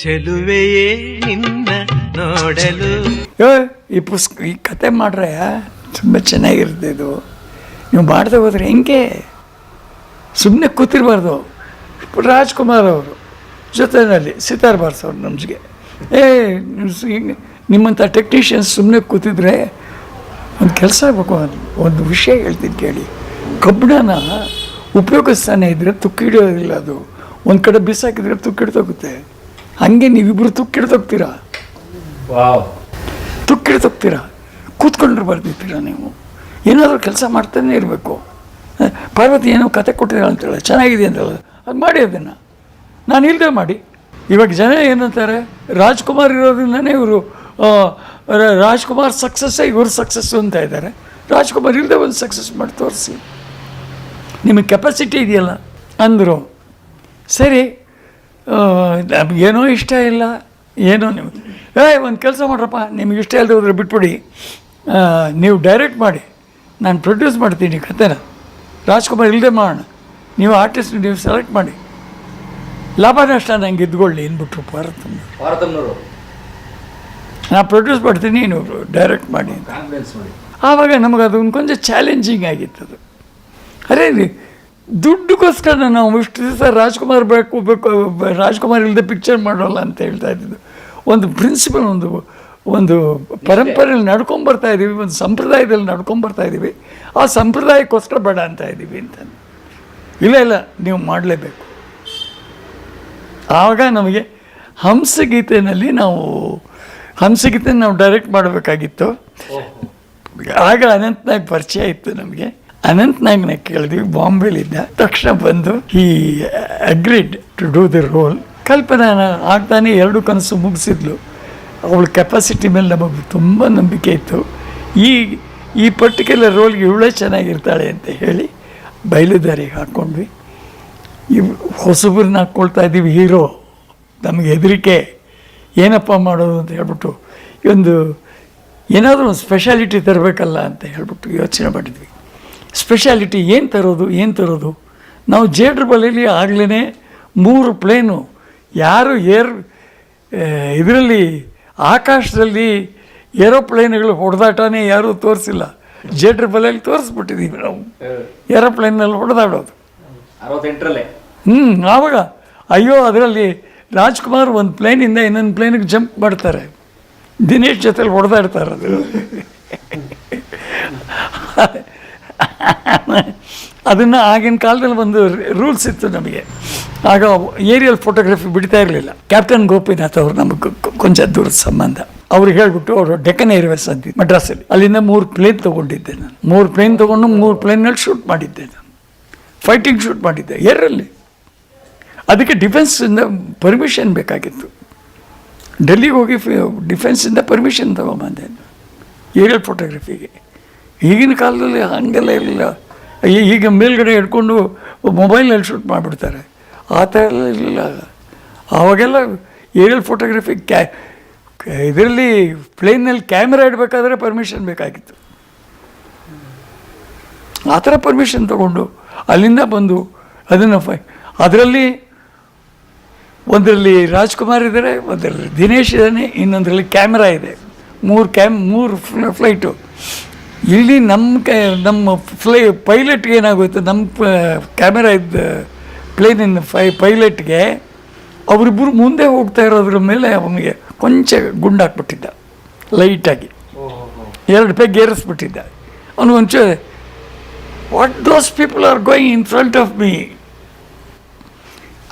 ಚೆಲುವೆಯೇ ನಿನ್ನ ನೋಡಲು. ಈ ಪುಸ್ತಕ ಈ ಕತೆ ಮಾಡ್ರೆ ತುಂಬ ಚೆನ್ನಾಗಿರುತ್ತೆ ಇದು. ನೀವು ಮಾಡ್ದೆ ಹೋದ್ರೆ ಹೆಂಗೆ? ಸುಮ್ಮನೆ ಕೂತಿರ್ಬಾರ್ದು. ರಾಜ್ಕುಮಾರ್ ಅವರು ಜೊತೆಯಲ್ಲಿ ಸಿತಾರ್ ಬಾರ್ಸವ್ರು ನಮ್ಗೆ ಏ ನಿಮ್ಮಂಥ ಟೆಕ್ನಿಷಿಯನ್ಸ್ ಸುಮ್ಮನೆ ಕೂತಿದ್ರೆ ಒಂದು ಕೆಲಸ ಆಗ್ಬೇಕು, ಒಂದು ವಿಷಯ ಹೇಳ್ತೀನಿ ಕೇಳಿ. ಕಬ್ಬಿಣನ ಉಪಯೋಗಿಸ್ತಾನೆ ಇದ್ದರೆ ತುಕ್ಕಿಡೋದಿಲ್ಲ ಅದು. ಒಂದು ಕಡೆ ಬಿಸಾಕಿದ್ರೆ ತುಕ್ಕಿಡ್ತೋಗುತ್ತೆ. ಹಾಗೆ ನೀವಿಬ್ಬರು ತುಕ್ಕಿಡ್ತೋಗ್ತೀರಾ ವಾವ್. ತುಕ್ಕಿಡ್ತೋಗ್ತೀರಾ ಕೂತ್ಕೊಂಡ್ರೆ ಬರ್ತಿರ್ತೀರಾ ನೀವು? ಏನಾದರೂ ಕೆಲಸ ಮಾಡ್ತಾನೆ ಇರಬೇಕು. ಪಾರ್ವತಿ ಏನೋ ಕತೆ ಕೊಟ್ಟಿದ್ದಾಳೆ ಅಂತೇಳಿ. ಚೆನ್ನಾಗಿದೆ ಅಂತೇಳಿ. ಅದು ಮಾಡಿ ಅದನ್ನು. ನಾನು ಇಲ್ಲದೆ ಮಾಡಿ. ಇವಾಗ ಜನ ಏನಂತಾರೆ ರಾಜ್ಕುಮಾರ್ ಇರೋದ್ರಿಂದನೇ ಇವರು ರಾಜ್ಕುಮಾರ್ ಸಕ್ಸಸ್ಸೇ ಇವರು ಸಕ್ಸಸ್ಸು ಅಂತ ಇದ್ದಾರೆ. ರಾಜ್ಕುಮಾರ್ ಇಲ್ಲದೆ ಒಂದು ಸಕ್ಸಸ್ ಮಾಡಿ ತೋರಿಸಿ. ನಿಮಗೆ ಕೆಪಾಸಿಟಿ ಇದೆಯಲ್ಲ? ಅಂದರು. ಸರಿ ನಮಗೇನೋ ಇಷ್ಟ ಇಲ್ಲ. ಏನೋ ನಿಮ್ಗೆ ಏ ಒಂದು ಕೆಲಸ ಮಾಡ್ರಪ್ಪ ನಿಮ್ಗೆ ಇಷ್ಟ ಇಲ್ಲದೆ ಹೋದ್ರೆ ಬಿಟ್ಬಿಡಿ. ನೀವು ಡೈರೆಕ್ಟ್ ಮಾಡಿ. ನಾನು ಪ್ರೊಡ್ಯೂಸ್ ಮಾಡ್ತೀನಿ ಕತೆನ. ರಾಜ್ಕುಮಾರ್ ಇಲ್ಲದೆ ಮಾಡೋಣ. ನೀವು ಆರ್ಟಿಸ್ಟ್ ನೀವು ಸೆಲೆಕ್ಟ್ ಮಾಡಿ. ಲಾಭ ನಷ್ಟ ನಂಗೆ ಇದ್ಕೊಳ್ಳಿ ಅಂದ್ಬಿಟ್ರು ಭಾರತಮ್ಮ ನಾ ನಾನು ಪ್ರೊಡ್ಯೂಸ್ ಮಾಡ್ತೀನಿ ನೀವು ಡೈರೆಕ್ಟ್ ಮಾಡಿ ಆವಾಗ ನಮಗೆ ಅದು ಒಂದು ಕೊಂಚ ಚಾಲೆಂಜಿಂಗ್ ಆಗಿತ್ತು ಅದು. ಅರೇ ರೀ ದುಡ್ಡುಗೋಸ್ಕರ ನಾವು ಇಷ್ಟು ದಿವಸ ರಾಜ್ಕುಮಾರ್ ಬೇಕು ಬೇಕು ರಾಜ್ಕುಮಾರ್ ಇಲ್ಲದೆ ಪಿಕ್ಚರ್ ಮಾಡೋಲ್ಲ ಅಂತ ಹೇಳ್ತಾ ಇದ್ದಿದ್ದು. ಒಂದು ಪ್ರಿನ್ಸಿಪಲ್ ಒಂದು ಒಂದು ಪರಂಪರೆಯಲ್ಲಿ ನಡ್ಕೊಂಬರ್ತಾ ಇದ್ದೀವಿ ಒಂದು ಸಂಪ್ರದಾಯದಲ್ಲಿ ನಡ್ಕೊಂಬರ್ತಾ ಇದ್ದೀವಿ ಆ ಸಂಪ್ರದಾಯಕ್ಕೋಸ್ಕರ ಬೇಡ ಅಂತ ಇದ್ದೀವಿ ಅಂತ. ಇಲ್ಲ ಇಲ್ಲ ನೀವು ಮಾಡಲೇಬೇಕು. ಆವಾಗ ನಮಗೆ ಹಂಸಗೀತೆಯಲ್ಲಿ ನಾವು ಹಂಸಗೀತೆ ನಾವು ಡೈರೆಕ್ಟ್ ಮಾಡಬೇಕಾಗಿತ್ತು. ಆಗ ಅನಂತನಾಗಿ ಪರಿಚಯ ಇತ್ತು ನಮಗೆ. ಅನಂತ್ನಾಗ್ನ ಕೇಳಿದ್ವಿ ಬಾಂಬೆಲಿದ್ದ ತಕ್ಷಣ ಬಂದು ಈ agreed to do the role ಕಲ್ಪನಾನ ಆಗ್ತಾನೆ ಎರಡು ಕನಸು ಮುಗಿಸಿದ್ಲು. ಅವಳ ಕೆಪಾಸಿಟಿ ಮೇಲೆ ನಮಗೆ ತುಂಬ ನಂಬಿಕೆ ಇತ್ತು. ಈ ಈ ಪರ್ಟಿಕ್ಯುಲರ್ ರೋಲ್ಗೆ ಇವಳೇ ಚೆನ್ನಾಗಿರ್ತಾಳೆ ಅಂತ ಹೇಳಿ ಬಯಲುದಾರಿಗೆ ಹಾಕ್ಕೊಂಡ್ವಿ ಇವ್ ಹೊಸಬ್ರನ್ನ ಹಾಕ್ಕೊಳ್ತಾ ಇದ್ದೀವಿ ಹೀರೋ, ನಮಗೆ ಹೆದರಿಕೆ, ಏನಪ್ಪ ಮಾಡೋದು ಅಂತ ಹೇಳ್ಬಿಟ್ಟು ಒಂದು ಏನಾದರೂ ಒಂದು ಸ್ಪೆಷಾಲಿಟಿ ತರಬೇಕಲ್ಲ ಅಂತ ಹೇಳ್ಬಿಟ್ಟು ಯೋಚನೆ ಮಾಡಿದ್ವಿ. ಸ್ಪೆಷಾಲಿಟಿ ಏನು ತರೋದು ಏನು ತರೋದು? ನಾವು ಜೇಡ್ರ ಬಲೆಯಲ್ಲಿ ಆಗಲೇ ಮೂರು ಪ್ಲೇನು. ಯಾರು ಏರ್ ಇದರಲ್ಲಿ ಆಕಾಶದಲ್ಲಿ ಏರೋಪ್ಲೇನ್ಗಳು ಹೊಡೆದಾಟನೇ ಯಾರೂ ತೋರಿಸಿಲ್ಲ. ಜೇಡ್ರ ಬಲೆಯಲ್ಲಿ ತೋರಿಸ್ಬಿಟ್ಟಿದ್ದೀವಿ ನಾವು. ಏರೋಪ್ಲೇನಲ್ಲಿ ಹೊಡೆದಾಡೋದು. ಅರವತ್ತೆಂಟರಲ್ಲೇ? ಹ್ಞೂ ಆವಾಗ ಅಯ್ಯೋ ಅದರಲ್ಲಿ ರಾಜ್ಕುಮಾರ್ ಒಂದು ಪ್ಲೇನಿಂದ ಇನ್ನೊಂದು ಪ್ಲೇನಿಗೆ ಜಂಪ್ ಮಾಡ್ತಾರೆ. ದಿನೇಶ್ ಜೊತೆಲಿ ಹೊಡೆದಾಡ್ತಾರೆ ಅದು. ಅದನ್ನು ಆಗಿನ ಕಾಲದಲ್ಲಿ ಒಂದು ರೂಲ್ಸ್ ಇತ್ತು ನಮಗೆ. ಆಗ ಏರಿಯಲ್ ಫೋಟೋಗ್ರಫಿ ಬಿಡ್ತಾ ಇರಲಿಲ್ಲ. ಕ್ಯಾಪ್ಟನ್ ಗೋಪಿನಾಥ್ ಅವರು ನಮಗೆ ಕೊಂಚ ದೂರದ ಸಂಬಂಧ. ಅವ್ರಿಗೆ ಹೇಳ್ಬಿಟ್ಟು ಅವರು ಡೆಕ್ಕನ್ ಏರ್ವೇಸ್ ಅಂತಿದ್ದು ಮಡ್ರಾಸಲ್ಲಿ ಅಲ್ಲಿಂದ ಮೂರು ಪ್ಲೇನ್ ತೊಗೊಂಡಿದ್ದೆ ನಾನು. ಮೂರು ಪ್ಲೇನ್ ತೊಗೊಂಡು ಮೂರು ಪ್ಲೇನಲ್ಲಿ ಶೂಟ್ ಮಾಡಿದ್ದೆ ನಾನು. ಫೈಟಿಂಗ್ ಶೂಟ್ ಮಾಡಿದ್ದೆ. ಏರಲ್ಲಿ? ಅದಕ್ಕೆ ಡಿಫೆನ್ಸಿಂದ ಪರ್ಮಿಷನ್ ಬೇಕಾಗಿತ್ತು. ಡೆಲ್ಲಿಗೆ ಹೋಗಿ ಡಿಫೆನ್ಸಿಂದ ಪರ್ಮಿಷನ್ ತೊಗೊಂಬಂದೆ ಏರಿಯಲ್ ಫೋಟೋಗ್ರಫಿಗೆ ಈಗಿನ ಕಾಲದಲ್ಲಿ ಹಾಗೆಲ್ಲ ಇರಲಿಲ್ಲ. ಈಗ ಮೇಲ್ಗಡೆ ಹಿಡ್ಕೊಂಡು ಮೊಬೈಲ್ನಲ್ಲಿ ಶೂಟ್ ಮಾಡಿಬಿಡ್ತಾರೆ. ಆ ಥರ ಎಲ್ಲ ಇರಲಿಲ್ಲ. ಆವಾಗೆಲ್ಲ ಏರಿಯಲ್ ಫೋಟೋಗ್ರಫಿ ಕ್ಯಾ, ಇದರಲ್ಲಿ ಪ್ಲೇನಲ್ಲಿ ಕ್ಯಾಮ್ರಾ ಇಡಬೇಕಾದ್ರೆ ಪರ್ಮಿಷನ್ ಬೇಕಾಗಿತ್ತು. ಆ ಥರ ಪರ್ಮಿಷನ್ ತಗೊಂಡು ಅಲ್ಲಿಂದ ಬಂದು ಅದನ್ನು ಫೈ, ಅದರಲ್ಲಿ ಒಂದರಲ್ಲಿ ರಾಜ್ಕುಮಾರ್ ಇದ್ದಾರೆ, ಒಂದರಲ್ಲಿ ದಿನೇಶ್ ಇದ್ದಾನೆ, ಇನ್ನೊಂದರಲ್ಲಿ ಕ್ಯಾಮ್ರಾ ಇದೆ. ಮೂರು ಕ್ಯಾಮ್, ಮೂರು ಫ್ಲೈಟು. ಇಲ್ಲಿ ನಮ್ಮ ಕ ನಮ್ಮ ಫ್ಲೈ ಪೈಲಟ್ಗೆ ಏನಾಗೋಯ್ತು ನಮ್ಮ ಕ್ಯಾಮೆರಾ ಇದ್ದ ಪ್ಲೇನಿನ ಫೈ ಪೈಲಟ್ಗೆ ಅವರಿಬ್ಬರು ಮುಂದೆ ಹೋಗ್ತಾ ಇರೋದ್ರ ಮೇಲೆ ಅವನಿಗೆ ಕೊಂಚ ಗುಂಡಾಕ್ಬಿಟ್ಟಿದ್ದ ಲೈಟಾಗಿ. ಎರಡು ಪೆಗ್ ಏರಿಸ್ಬಿಟ್ಟಿದ್ದ. ಅವನು ಒಂಚೂರು what those people are going in front of me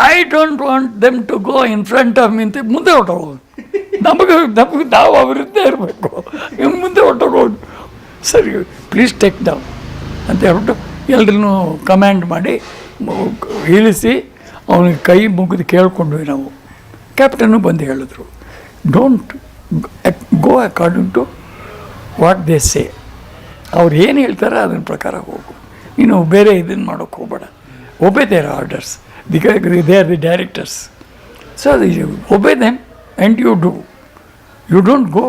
I don't want them to go in front of me ಅಂತ ಮುಂದೆ ಹೊಟ್ಟೋಗೋದು ನಮಗೆ ನಮಗೆ ನಾವು ಅವರಿದ್ದೇ ಇರಬೇಕು. ಮುಂದೆ ಹೊಟ್ಟೋಗೋದು ಸರಿ ಪ್ಲೀಸ್ ಟೇಕ್ ಡೌನ್ ಅಂತ ಹೇಳ್ಬಿಟ್ಟು ಎಲ್ರೂ ಕಮ್ಯಾಂಡ್ ಮಾಡಿ ಇಳಿಸಿ ಅವನಿಗೆ ಕೈ ಮುಗಿದು ಕೇಳಿಕೊಂಡ್ವಿ ನಾವು. ಕ್ಯಾಪ್ಟನ್ನು ಬಂದು ಹೇಳಿದ್ರು don't go according to what they say ಅವ್ರು ಏನು ಹೇಳ್ತಾರೆ ಅದನ್ನ ಪ್ರಕಾರ ಹೋಗು. ನೀನು ಬೇರೆ ಇದನ್ನು ಮಾಡೋಕ್ಕೆ ಹೋಗಬೇಡ. Obey their orders because they are the directors so obey them and you do you don't go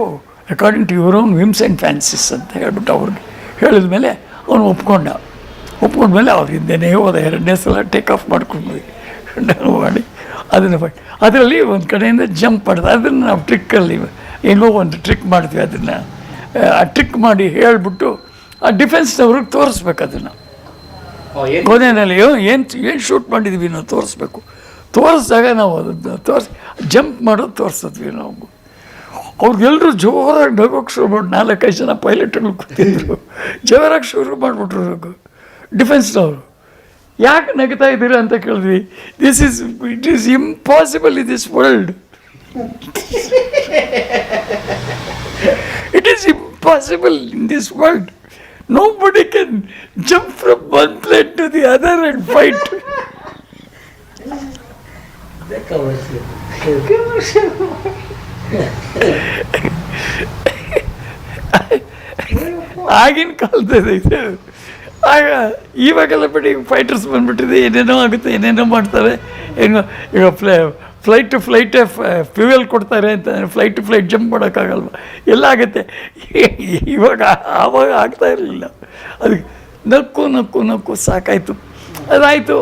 according to your own whims and fancies ಅಂತ ಹೇಳ್ಬಿಟ್ಟು ಅವ್ರಿಗೆ ಹೇಳಿದ ಮೇಲೆ ಅವನು ಒಪ್ಕೊಂಡ. ಮೇಲೆ ಅವ್ರ ಹಿಂದೆನೇ ಹೋದ ಎರಡನೇ ಸಲ ಟೇಕ್ ಆಫ್ ಮಾಡ್ಕೊಂಡ್ವಿ ಮಾಡಿ ಅದನ್ನು ಫೈಟ್ ಅದರಲ್ಲಿ ಒಂದು ಕಡೆಯಿಂದ ಜಂಪ್ ಮಾಡಿದೆ. ಅದನ್ನು ನಾವು ಟ್ರಿಕ್ಕಲ್ಲಿ ಏನೋ ಒಂದು ಟ್ರಿಕ್ ಮಾಡ್ತೀವಿ ಅದನ್ನು. ಆ ಟ್ರಿಕ್ ಮಾಡಿ ಹೇಳಿಬಿಟ್ಟು ಆ ಡಿಫೆನ್ಸ್ನವ್ರಿಗೆ ತೋರಿಸ್ಬೇಕು ಅದನ್ನು. ಕೊನೆಯಲ್ಲಿ ಏನು ಏನು ಶೂಟ್ ಮಾಡಿದ್ವಿ ನಾವು ತೋರಿಸ್ಬೇಕು. ತೋರಿಸಿದಾಗ ನಾವು ಅದನ್ನು ತೋರಿಸಿ ಜಂಪ್ ಮಾಡೋದು ತೋರಿಸಿದ್ವಿ ನಾವು. ಅವ್ರಿಗೆಲ್ಲರೂ ಜೋರಾಗಿ ನಗೋಕ್ಕೆ ಶುರು ಮಾಡಿ, ನಾಲ್ಕೈದು ಜನ ಪೈಲಟ್ಗಳು ಕೂತಿದ್ರು. ಜೋರಾಗಿ ಶುರು ಮಾಡಿಬಿಟ್ರು ಡಿಫೆನ್ಸ್ನವರು. ಯಾಕೆ ನಗ್ತಾ ಇದ್ದೀರಾ ಅಂತ ಕೇಳಿದ್ವಿ. This is it is impossible in this world it is impossible in this world nobody can jump from one plate to the other and fight ಆಗಿನ ಕಾಲದಲ್ಲಿ ಆಗ ಇವಾಗೆಲ್ಲ ಬಿಡಿ ಫೈಟರ್ಸ್ ಬಂದ್ಬಿಟ್ಟಿದೆ, ಏನೇನೋ ಆಗುತ್ತೆ, ಏನೇನೋ ಮಾಡ್ತಾರೆ. ಏನೋ ಈಗ fly flight to flight fuel ಕೊಡ್ತಾರೆ ಅಂತ ಫ್ಲೈಟ್ ಟು ಫ್ಲೈಟ್ ಜಂಪ್ ಮಾಡೋಕ್ಕಾಗಲ್ವ? ಎಲ್ಲ ಆಗುತ್ತೆ. ಇವಾಗ, ಆವಾಗ ಆಗ್ತಾ ಇರಲಿಲ್ಲ. ಅದು ನಕ್ಕು ನಕ್ಕು ನಕ್ಕು ಸಾಕಾಯಿತು. ಅದಾಯಿತು.